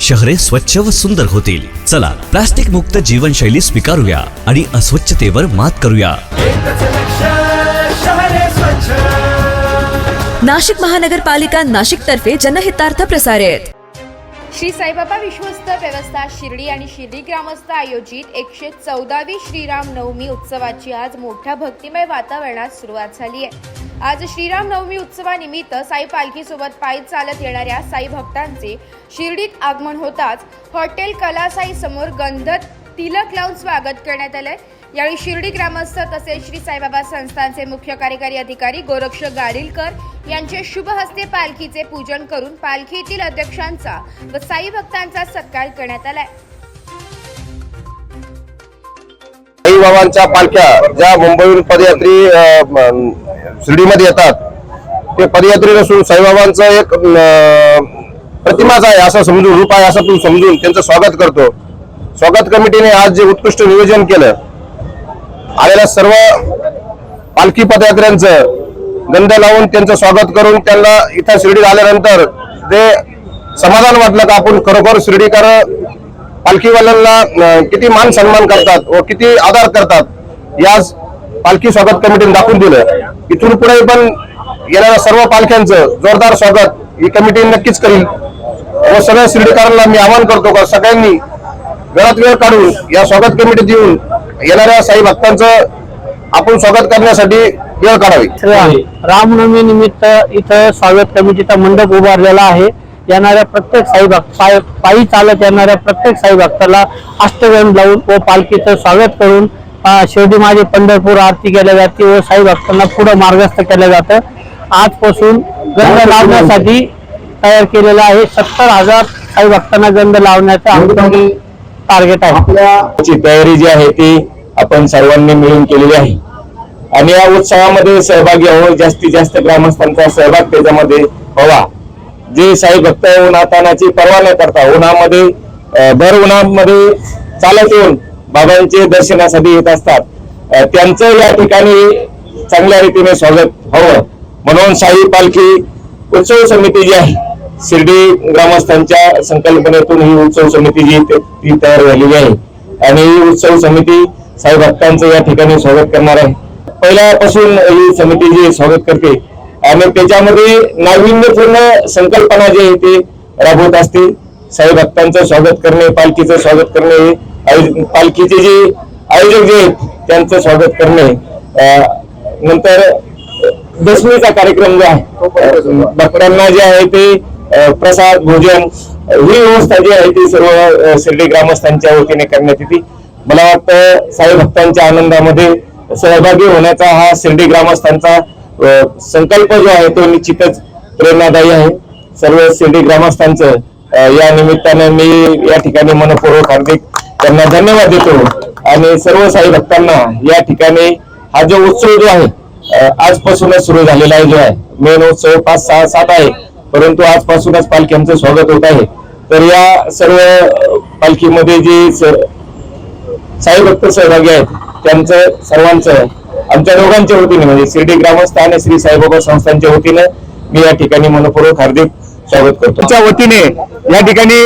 शहरे स्वच्छ व सुंदर होतील. चला प्लास्टिक मुक्त जीवनशैली स्वीकारूया आणि अस्वच्छतेवर मात करूया. नाशिक महानगरपालिका नाशिक तर्फे जनहितार्थ प्रसारित. श्री साईबाबा विश्वस्त व्यवस्था शिर्डी आणि शिर्डी ग्रामस्थ आयोजित एकशे चौदावी श्रीराम नवमी उत्सवाची आज मोठ्या भक्तिमय वातावरणात सुरुवात झाली आहे. आज श्रीराम नवमी उत्सवानिमित्त साई पालखीसोबत पायी चालत येणाऱ्या साई भक्तांचे शिर्डीत आगमन होताच हॉटेल कलासाई समोर गंधत तिलक लावून स्वागत करण्यात आलंय. यावेळी शिर्डी ग्रामस्थ तसेच श्री साईबाबा संस्थानचे मुख्य कार्यकारी अधिकारी गोरक्ष गाडीलकर यांचे शुभ हस्ते पालखीचे पूजन करून पालखीतील अध्यक्षांचा व साई भक्तांचा सत्कार करण्यात आलाय. साईबाबांच्या पालख्या ज्या मुंबईहून पदयात्री शिर्डीमध्ये येतात ते पदयात्री नसून साईबाबांचं एक प्रतिमाच आहे असं समजून रूप आहे असं आपण समजून त्यांचं स्वागत करतो. स्वागत कमिटीने आज जे उत्कृष्ट नियोजन केलं आलेल्या सर्व पालखी पदयात्र्यांचं गंध लावून त्यांचं स्वागत करून त्यांना इथं शिर्डीत आल्यानंतर ते समाधान वाटलं का आपण खरोखर शिर्डीकर पालखीवाल्यांना किती मान सन्मान करतात व किती आदर करतात याच पालखी स्वागत कमिटीने दाखवून दिलं इथून पुढे पण येणाऱ्या सर्व पालख्यांचं जोरदार स्वागत ही कमिटी नक्कीच करील. व सगळ्या शिर्डीकरांना मी आवाहन करतो का सगळ्यांनी वेळात वेळ काढून या स्वागत कमिटीत येऊन येणाऱ्या साई भक्तांचं आपण स्वागत करण्यासाठी वेळ काढावी. रामनवमी निमित्त इथं स्वागत कमिटीचा मंडप उभारलेला आहे. येणाऱ्या प्रत्येक साई भक्त पाय- पायी चालत येणाऱ्या प्रत्येक साई भक्ताला अष्टगण लावून व पालखीचं स्वागत करून शिर्डी माझे पंढरपूर आरती केल्या जाते व साई भक्तांना पुढं मार्गस्थ केलं जातं. आजपासून गंध लावण्यासाठी तयार केलेलं आहे. सत्तर हजार साई भक्तांना गंध लावण्याचं आमचं टार्गेट आहे. ची तयारी जी आहे ती आपण सर्वांनी मिळून केलेली आहे. आणि या उत्सवामध्ये सहभागी व्हावं जास्तीत जास्त ग्रामस्थांचा सहभाग त्याच्यामध्ये व्हावा. जे साई भक्त उन्हातानाची पर्वा न करता उन्हामध्ये भर उन्हामध्ये चालत येऊन बाबांचे दर्शनासाठी येत असतात. त्यांचं या ठिकाणी चांगल्या रीतीने स्वागत व्हावं म्हणून साई पालखी उत्सव समिती जी आहे शिर्डी ग्रामस्थांच्या संकल्पनेतून ही उत्सव समिती जी ती तयार झालेली आहे. आणि ही उत्सव समिती साई भक्तांचं या ठिकाणी स्वागत करणार आहे. पहिल्यापासून ही समिती जी स्वागत करते आणि त्याच्यामध्ये नाविन्यपूर्ण संकल्पना जी आहे ते राबवत असते साई भक्तांचं स्वागत करणे पालखीचं स्वागत करणे पालखीचे जे आयोजक जे आहेत त्यांचं स्वागत करणे. नंतर दशमीचा कार्यक्रम जो आहे भक्तांना जे आहे ते प्रसाद भोजन ही व्यवस्था जी आहे ती सर्व शिर्डी ग्रामस्थांच्या वतीने करण्यात येते. मला वाटतं साई भक्तांच्या आनंदामध्ये सहभागी होण्याचा हा शिर्डी ग्रामस्थांचा संकल्प जो आहे तो निश्चितच प्रेरणादायी आहे. सर्व शिर्डी ग्रामस्थांचं या निमित्ताने मी या ठिकाणी मनपूर्वक हार्दिक त्यांना धन्यवाद देतो. आणि सर्व साई भक्तांना या ठिकाणी हा जो उत्सव जो आहे आजपासूनच सुरू झालेला आहे जो आहे. मेन उत्सव पाच सहा सात आहे परंतु आजपासूनच पालख्यांचं स्वागत होत आहे. तर या सर्व पालखीमध्ये जे साई भक्त सहभागी आहेत त्यांचं सर्वांचं आमच्या दोघांच्या वतीने म्हणजे शिर्डी ग्रामस्थ आणि श्री साईबाबा संस्थांच्या वतीने मी या ठिकाणी मनपूर्वक हार्दिक स्वागत करतो. आमच्या वतीने या ठिकाणी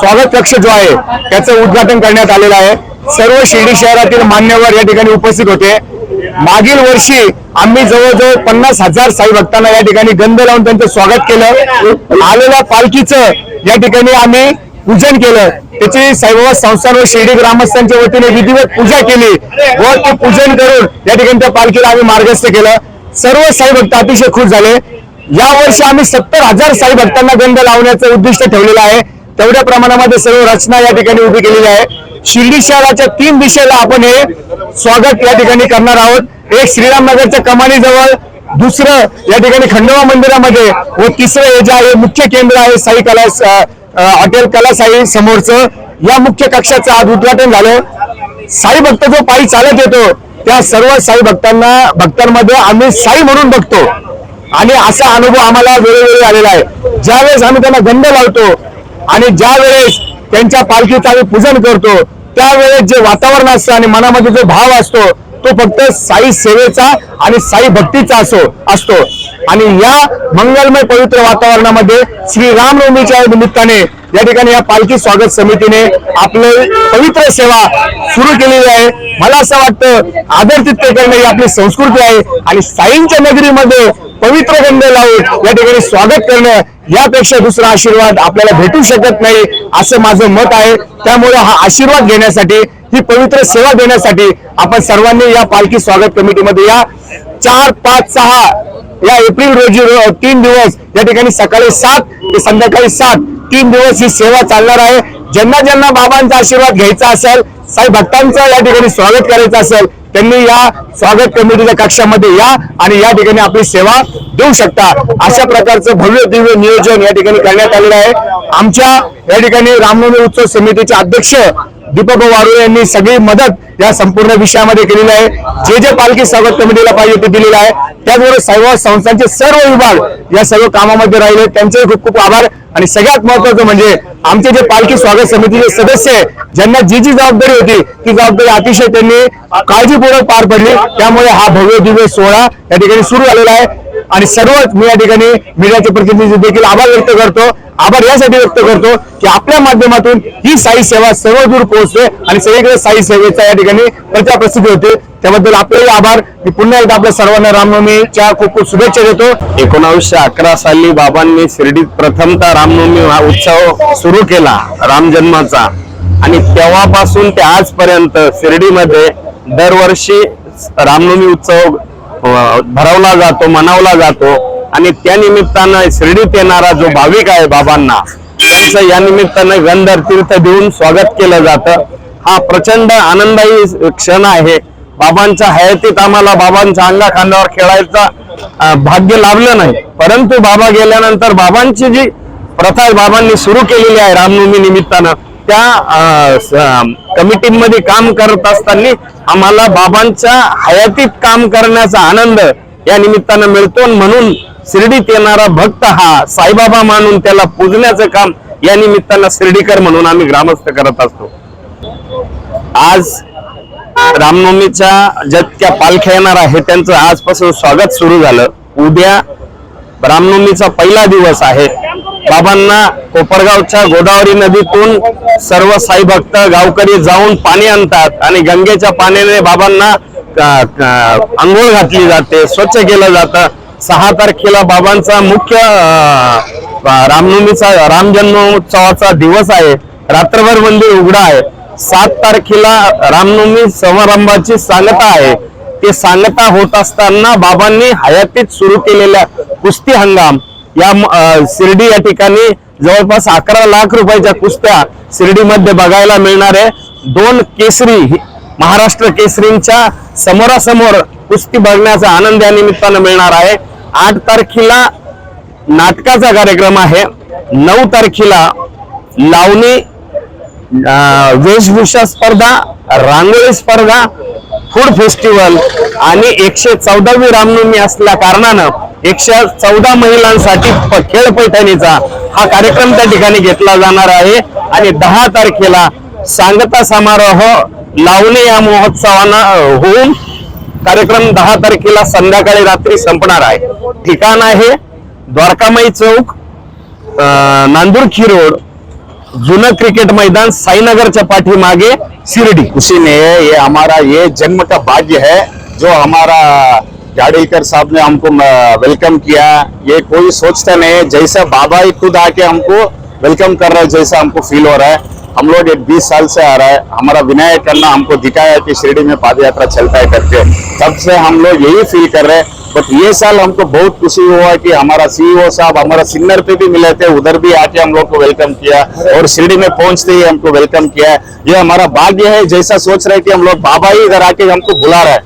स्वागत कक्ष जो आहे त्याचं उद्घाटन करण्यात आलेलं आहे. सर्व शिर्डी शहरातील मान्यवर या ठिकाणी उपस्थित होते. मागील वर्षी आम्ही जवळजवळ पन्नास हजार साई भक्तांना या ठिकाणी गंध लावून त्यांचं स्वागत केलं. आलेल्या पालखीचं या ठिकाणी आम्ही पूजन केलं. त्याची साईबाबा संस्थान व शिर्डी ग्रामस्थांच्या वतीने विधिवत पूजा केली. व ते पूजन करून या ठिकाणी त्या पालखीला आम्ही मार्गस्थ केलं. सर्व साई भक्त अतिशय खुश झाले. या वर्षी आम्ही सत्तर हजार साई भक्तांना गंध लावण्याचं उद्दिष्ट ठेवलेलं आहे. तेवढ्या प्रमाणामध्ये सर्व रचना या ठिकाणी उभी केलेली आहे. शिर्डी शहराच्या तीन दिशेला आपण हे स्वागत या ठिकाणी करणार आहोत. एक श्रीरामनगरच्या कमानीजवळ दुसरं या ठिकाणी खंडोबा मंदिरामध्ये व तिसरं हे जे आहे मुख्य केंद्र आहे साई कला हॉटेल कला साई समोरचं या मुख्य कक्षाचं आज उद्घाटन झालं. साई भक्त जो पायी चालत येतो त्या सर्व साई भक्तांना भक्तांमध्ये आम्ही साई म्हणून बघतो. आणि असा अनुभव आम्हाला वेळोवेळी आलेला आहे. ज्यावेळेस आम्ही त्यांना गंध लावतो आणि ज्यावेळेस त्यांच्या पालखीचं आम्ही पूजन करतो त्यावेळेस जे वातावरण असतं आणि मनामध्ये जो भाव असतो तो फक्त साई सेवेचा आणि साई भक्तीचा असो असतो. आणि या मंगलमय पवित्र वातावरणामध्ये श्री रामनवमीच्या निमित्ताने या ठिकाणी या पालखी स्वागत समितीने आपले पवित्र सेवा सुरू केलेली आहे. मला असं वाटतं आदरतित्य करणं ही आपली संस्कृती आहे आणि साईंच्या नगरीमध्ये पवित्र गंध लावून या ठिकाणी स्वागत करणं यापेक्षा दुसरा आशीर्वाद आपल्याला भेटू शकत नाही असं माझं मत आहे. त्यामुळे हा आशीर्वाद घेण्यासाठी ही पवित्र सेवा देण्यासाठी आपण सर्वांनी या पालखी स्वागत कमिटीमध्ये या चार पाच सहा या एप्रिल रोजी रो- तीन दिवस या ठिकाणी सकाळी सात ते संध्याकाळी सात तीन दिवस ही सेवा चालणार आहे. ज्यांना ज्यांना बाबांचा आशीर्वाद घ्यायचा असेल साई भक्तांचं या ठिकाणी स्वागत करायचं असेल त्यांनी या स्वागत कमिटीच्या कक्षामध्ये या आणि या ठिकाणी आपली सेवा देऊ शकता. अशा प्रकारचं भव्य दिव्य नियोजन या ठिकाणी करण्यात आलेलं आहे. आमच्या या ठिकाणी रामनवमी उत्सव समितीचे अध्यक्ष दीपक वारुळे यांनी सगळी मदत या संपूर्ण विषयामध्ये केलेली आहे. जे जे पालखी स्वागत कमिटीला पाहिजे ते दिलेलं आहे. त्याचबरोबर सर्व संस्थांचे सर्व विभाग या सर्व कामामध्ये राहिले. त्यांचे खूप खूप आभार. आणि सगळ्यात महत्वाचं म्हणजे आमचे जे पालखी स्वागत समितीचे सदस्य आहे, ज्यांना जी जी जबाबदारी होती ती जबाबदारी अतिशय त्यांनी काळजीपूर्वक पार पडली. त्यामुळे हा भव्य दिव्य सोहळा या ठिकाणी सुरू झालेला आहे. आणि सर्वच मी या ठिकाणी मीडियाचे प्रतिनिधी देखील आभार व्यक्त करतो. आभार यासाठी व्यक्त करतो की आपल्या माध्यमातून ही साई सेवा सर्व दूर पोहोचते आणि सगळीकडे साई सेवेचा या ठिकाणी प्रचार प्रसिद्धी होते. त्याबद्दल आपलेही आभार. मी पुन्हा एकदा आपल्या सर्वांना रामनवमीच्या खूप खूप शुभेच्छा देतो. एकोणावीसशे अकरा साली बाबांनी शिर्डीत प्रथमतः रामनवमी हा उत्सव सुरू केला राम जन्माचा. आणि तेव्हापासून ते आजपर्यंत शिर्डीमध्ये दरवर्षी रामनवमी उत्सव भरवला जातो मनवला जातो. आणि त्या निमित्तानं शिर्डीत येणारा जो भाविक आहे बाबांना त्यांचं या निमित्तानं गंधर तीर्थ देऊन स्वागत केलं जातं. हा प्रचंड आनंदायी क्षण आहे. बाबांच्या हयातीत आम्हाला बाबांच्या अंगा खांद्यावर खेळायचा भाग्य लाभलं नाही. परंतु बाबा गेल्यानंतर बाबांची जी प्रथा बाबांनी सुरू केलेली आहे रामनवमी निमित्तानं त्या कमिटीमध्ये काम करत असताना आम्हाला बाबांच्या हयातीत काम करण्याचा आनंद या निमित्तानं मिळतो. म्हणून शिर्डीत येणारा भक्त हा साईबाबा मानून त्याला पूजण्याचं काम या निमित्तानं शिर्डीकर म्हणून आम्ही ग्रामस्थ करत असतो. आज रामनवमीच्या ज्या त्या पालख्या येणार आहे त्यांचं आजपासून स्वागत सुरू झालं. उद्या रामनवमीचा पहिला दिवस आहे. बाबांना कोपरगावच्या गोदावरी नदीतून सर्व साई भक्त गावकरी जाऊन पाणी आणतात आणि गंगेच्या पाण्याने बाबांना आंघोळ घातली जाते स्वच्छ केलं जातं. सहा तारखेला बाबांचा मुख्य रामनवमीचा राम जन्मोत्सवाचा दिवस आहे. रात्रभर मंदिर उघडा आहे. सात तारखेला रामनवमी समारंभाची सांगता आहे. ते सांगता होत असताना बाबांनी हयातीत सुरू केलेल्या कुस्ती हंगाम. या शिर्डी या ठिकाणी जवळपास अकरा लाख रुपयाच्या कुस्त्या शिर्डीमध्ये बघायला मिळणार आहे. दोन केसरी महाराष्ट्र केसरींच्या समोरासमोर कुस्ती बघण्याचा आनंद या निमित्तानं मिळणार आहे. आठ तारखेला नाटकाचा कार्यक्रम आहे. नऊ तारखेला लावणी वेशभूषा स्पर्धा रांगोळी स्पर्धा फूड फेस्टिवल आणि एकशे चौदावी रामनवमी असल्या कारणानं एकशे चौदा महिलांसाठी प- खेळ पैठणीचा हा कार्यक्रम त्या ठिकाणी घेतला जाणार आहे. आणि दहा तारखेला सांगता समारोह लावणी या महोत्सवानं होऊन कार्यक्रम दहा तारखेला संध्याकाळी रात्री संपणार आहे. ठिकाण आहे द्वारकामाई चौक अं, नांदुरखी रोड जुनं क्रिकेट मैदान साईनगरच्या पाठीमागे शिर्डी. उसी ने ये हमारा ये जन्म का भाग्य है, जो हमारा जाडेलकर साहब ने हमको वेलकम किया। ये कोई सोचता नहीं है, जैसा बाबा ही खुद आके हमको वेलकम कर रहा है, जैसा हमको फील हो रहा है। हम लोग एक बीस साल से आ रहा है। हमारा विनय करना हमको दिखाया कि शिरडी में पाद यात्रा चलता है। करके तब से हम लोग यही फील कर रहे हैं। बट ये साल हमको बहुत खुशी हुआ कि हमारा सीईओ साहब हमारा सिन्नर पे भी मिले थे उधर भी आके हम लोग को वेलकम किया और शिरडी में पहुँचते ही हमको वेलकम किया ये हमारा भाग्य है जैसा सोच रहे कि हम लोग बाबा ही इधर आके हमको बुला रहा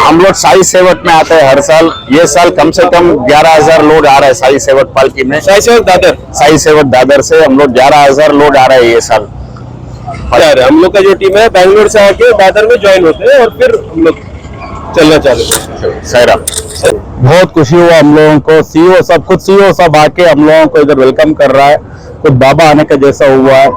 हम लोग साई सेवक में आते हैं हर साल। ये साल कम से कम ग्यारह हज़ार लोड आ रहे हैं साई सेवक पालकी में। साई सेवक दादर? साई सेवक दादर से हम लोग ग्यारह हज़ार लोड आ रहे है ये साल। हम लोग का जो टीम है बैंगलोर से आके दादर में ज्वाइन होते हैं और फिर हम लोग चलना चालू सायरा बहुत खुशी हुआ हम लोगों को। सीईओ सब खुद सीईओ सब आके हम लोगों को इधर वेलकम कर रहा है। खुद बाबा आने का जैसा हुआ है।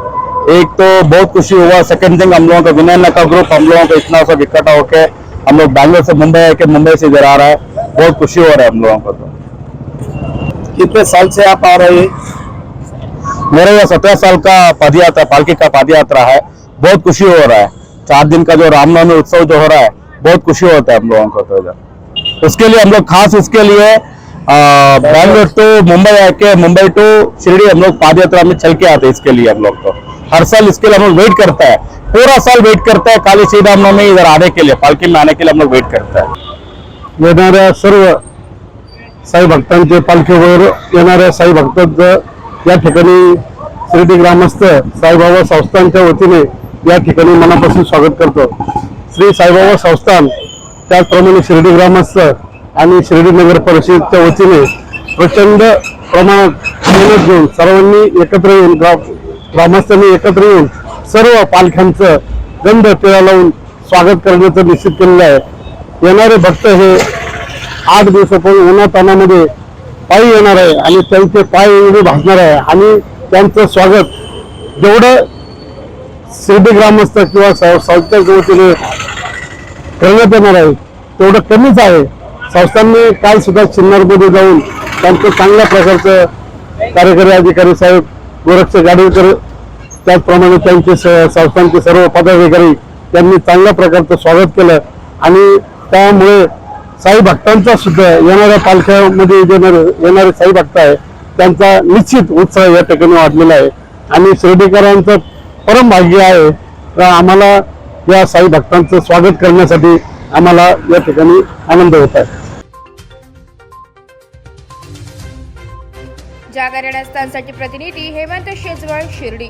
एक तो बहुत खुशी हुआ। सेकंड थिंग हम लोगों का विनय नका ग्रुप हम लोगों को इतना सब इकट्ठा होके हम लोग बैंगलोर से मुंबई आके मुंबई से इधर आ रहा है। बहुत खुशी हो रहा है हम लोगों को तो। कितने साल से आप आ रहे हैं? मेरा यह सत्रह साल का पदयात्रा पालकी का पदयात्रा है। बहुत खुशी हो रहा है। चार दिन का जो रामनवमी उत्सव जो हो रहा है बहुत खुशी होता है हम लोगों को तो उसके लिए हम लोग खास उसके लिए बैंगलोर टू मुंबई आके मुंबई टू शिरडी हम लोग पदयात्रा में चल के आते हैं इसके लिए हम लोग तो। हर साल इसके लिए हम लोग वेट करता है। पूरा साल वेट करता है काली श्री रामनवमी इधर आने के लिए, पालकी में आने के लिए हम लोग वेट करता है। सर्व साई भक्तांचे पालखीवर येणाऱ्या साई भक्तांचं या ग्रामस्थ साईबाबा संस्थानच्या वतीने या ठिकाणी मनापासून स्वागत करतो. श्री साईबाबा संस्थान त्याचप्रमाणे शिर्डी ग्रामस्थ आणि शिर्डी नगर परिषदच्या वतीने प्रचंड प्रमाणात मेहनत घेऊन सर्वांनी एकत्र येऊन ग्राम ग्रामस्थांनी एकत्र येऊन सर्व पालख्यांचं गंध टिळा लावून स्वागत करण्याचं निश्चित केलेलं आहे. येणारे भक्त हे आठ दिवसापूर्वी उन्हातानामध्ये पायी येणार आहे आणि त्यांचे पाय एवढे भासणार आहे आणि त्यांचं स्वागत जेवढं शिर्डी ग्रामस्थ किंवा स- संस्थेच्या वतीने करण्यात येणार आहे. तेवढं कमीच आहे. संस्थांनी काल सुद्धा सिन्नरमध्ये जाऊन त्यांचं चांगल्या प्रकारचं कार्यकारी अधिकारी साहेब गोरक्ष गाडीकर त्याचप्रमाणे त्यांचे स- संस्थांचे सर्व पदाधिकारी त्यांनी चांगल्या प्रकारचं स्वागत केलं. आणि त्यामुळे साई भक्तांचा सुद्धा येणाऱ्या पालख्यामध्ये येणारे येणारे साई भक्त आहे त्यांचा निश्चित उत्साह या ठिकाणी वाढलेला आहे. आणि शिर्डीकरांचं परम भाग्य आहे तर आम्हाला या साई भक्तांचं स्वागत करण्यासाठी आम्हाला या ठिकाणी आनंद होत आहे. जागर प्रतिनिधी हेमंत शेजवळ शिर्डी.